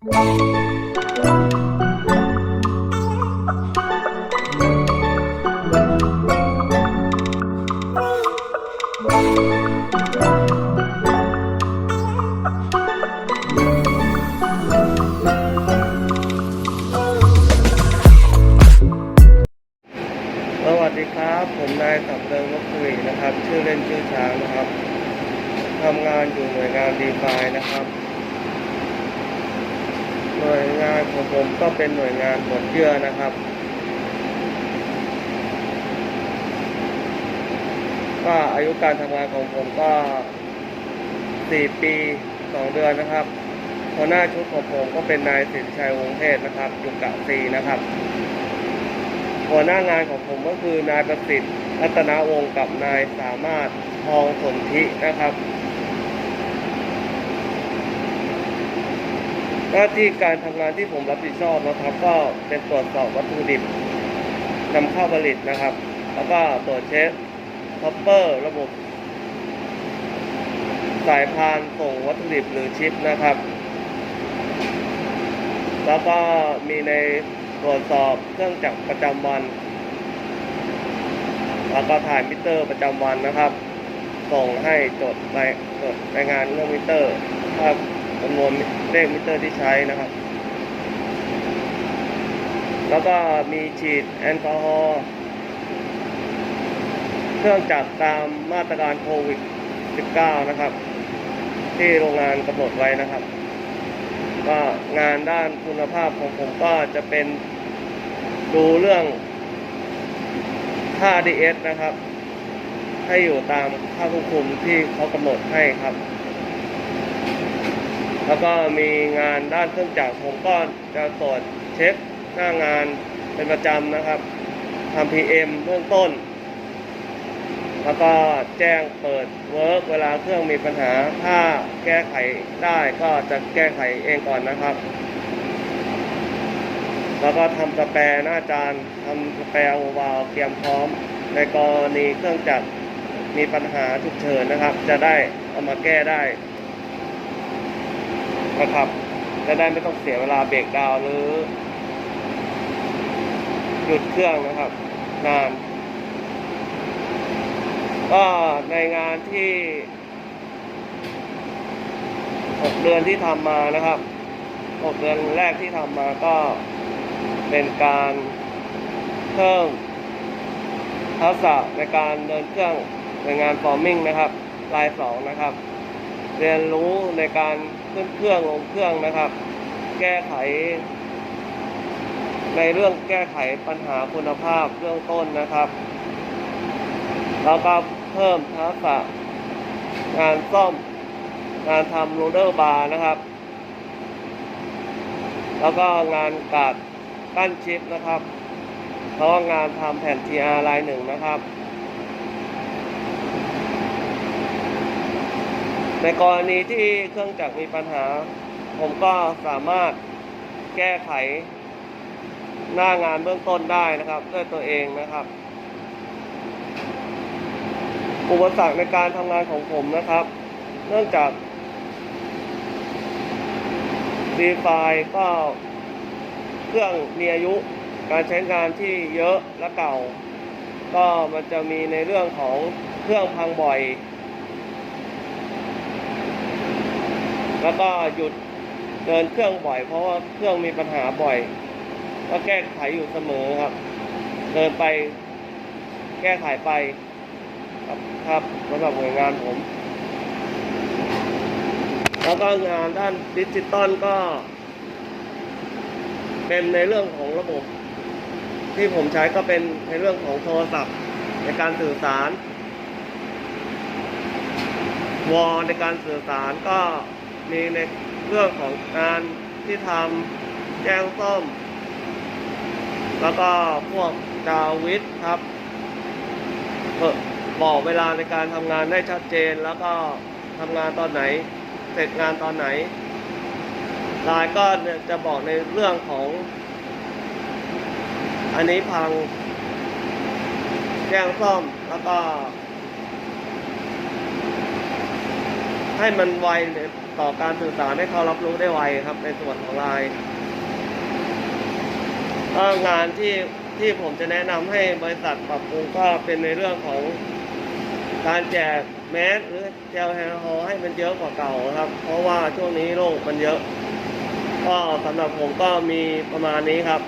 สวัสดีครับ ผมนายสับเริงนกคุยนะครับ ชื่อเล่นชื่อช้างนะครับทำงานอยู่หน่วยงานดีไฟนะครับ หน่วยงานของผมก็เป็นหน่วยงานหมดเยื่อนะครับ ก็อายุการทำงานของผมก็สี่ปีสองเดือนนะครับหัวหน้าชุดของผมก็เป็นนายสิทธิชัยวงเทศนะครับอยู่กะซีนะครับ หัวหน้างานของผมก็คือนายประสิทธิ์รัตนวงศ์กับนายสามารถทองสนธินะครับ หน้าที่การทำงานที่ผมรับผิดชอบนะครับ ก็เป็นตรวจสอบวัตถุดิบนำเข้าผลิตนะครับ แล้วก็ตรวจเช็คท็อปเปอร์ระบบ สายพานส่งวัตถุดิบหรือชิปนะครับ แล้วก็มีในตรวจสอบเครื่องจักรประจำวัน แล้วก็ถ่ายมิเตอร์ประจำวันนะครับ ส่งให้จดรายจดรายงานเรื่องมิเตอร์ภาพ จำนวนเลขมิเตอร์ที่ใช้นะครับ แล้วก็มีฉีดแอลกอฮอล์เครื่องจักรตามมาตรการโควิด 19 นะครับ ที่โรงงานกำหนดไว้นะครับ ก็งานด้านคุณภาพของผมก็จะเป็นดูเรื่องค่า DS นะครับ ให้อยู่ตามค่าควบคุมที่เขากำหนดให้ครับ แล้วก็มีงานด้านเครื่องจักรผมก็จะตรวจเช็คหน้างานเป็นประจำนะครับทำ PM เบื้องต้น แล้วก็แจ้งเปิดเวิร์กเวลาเครื่องมีปัญหา ถ้าแก้ไขได้ก็จะแก้ไขเองก่อนนะครับ แล้วก็ทำสแปรหน้าจานทำสแปรโอวาลเตรียมพร้อม ในกรณีเครื่องจักรมีปัญหาฉุกเฉินนะครับ จะได้เอามาแก้ได้ นะครับ จะได้ไม่ต้องเสียเวลาเบรกดาวหรือหยุดเครื่องนะครับ นานก็ในงานที่6เดือนที่ทำมานะครับ6เดือนแรกที่ทำมาก็เป็นการเพิ่มทักษะในการเดินเครื่องในงานฟอร์มิ่งนะครับลายสองนะครับ เรียนรู้ในการ ขึ้นเครื่องลงเครื่องนะครับ แก้ไข ในเรื่องแก้ไขปัญหาคุณภาพเรื่องต้นนะครับ แล้วก็เพิ่มทักษะงานซ่อมงานทำโรเดอร์บาร์นะครับ แล้วก็งานกาดกั้นชิปนะครับแล้วก็งานทำแผ่น TR ลายหนึ่งนะครับ ในกรณีที่เครื่องจักรมีปัญหา ผมก็สามารถแก้ไขหน้างานเบื้องต้นได้นะครับด้วยตัวเองนะครับ อุปสรรคในการทำงานของผมนะครับ เนื่องจากดีไฟก็เครื่องมีอายุการใช้งานที่เยอะและเก่า ก็มันจะมีในเรื่องของเครื่องพังบ่อย แล้วก็หยุดเดินเครื่องบ่อย เพราะว่าเครื่องมีปัญหาบ่อย ก็แก้ไขอยู่เสมอครับ เดินไปแก้ไขไปครับครับสำหรับหน่วยงานผม แล้วก็งานด้านดิจิตอลก็เป็นในเรื่องของระบบ ที่ผมใช้ก็เป็นในเรื่องของโทรศัพท์ในการสื่อสารวอลในการสื่อสารก็ มีในเรื่องของการที่ทำแจ้งซ่อม แล้วก็พวกดาวิดครับบอกเวลาในการทำงานได้ชัดเจน แล้วก็ทำงานตอนไหน เสร็จงานตอนไหนลายก็จะบอกในเรื่องของ อันนี้พังแจ้งซ่อมแล้วก็ท ให้มันไวต่อการสื่อสารให้เขารับรู้ได้ไวครับ ในส่วนของไลน์งานที่ที่ผมจะแนะนำให้บริษัทปรับปรุงก็เป็นในเรื่องของการแจกแมสหรือเจลแอลกอฮอล์ให้มันเยอะกว่าเก่าครับ เพราะว่าช่วงนี้โรคมันเยอะ ก็สำหรับผมก็มีประมาณนี้ครับ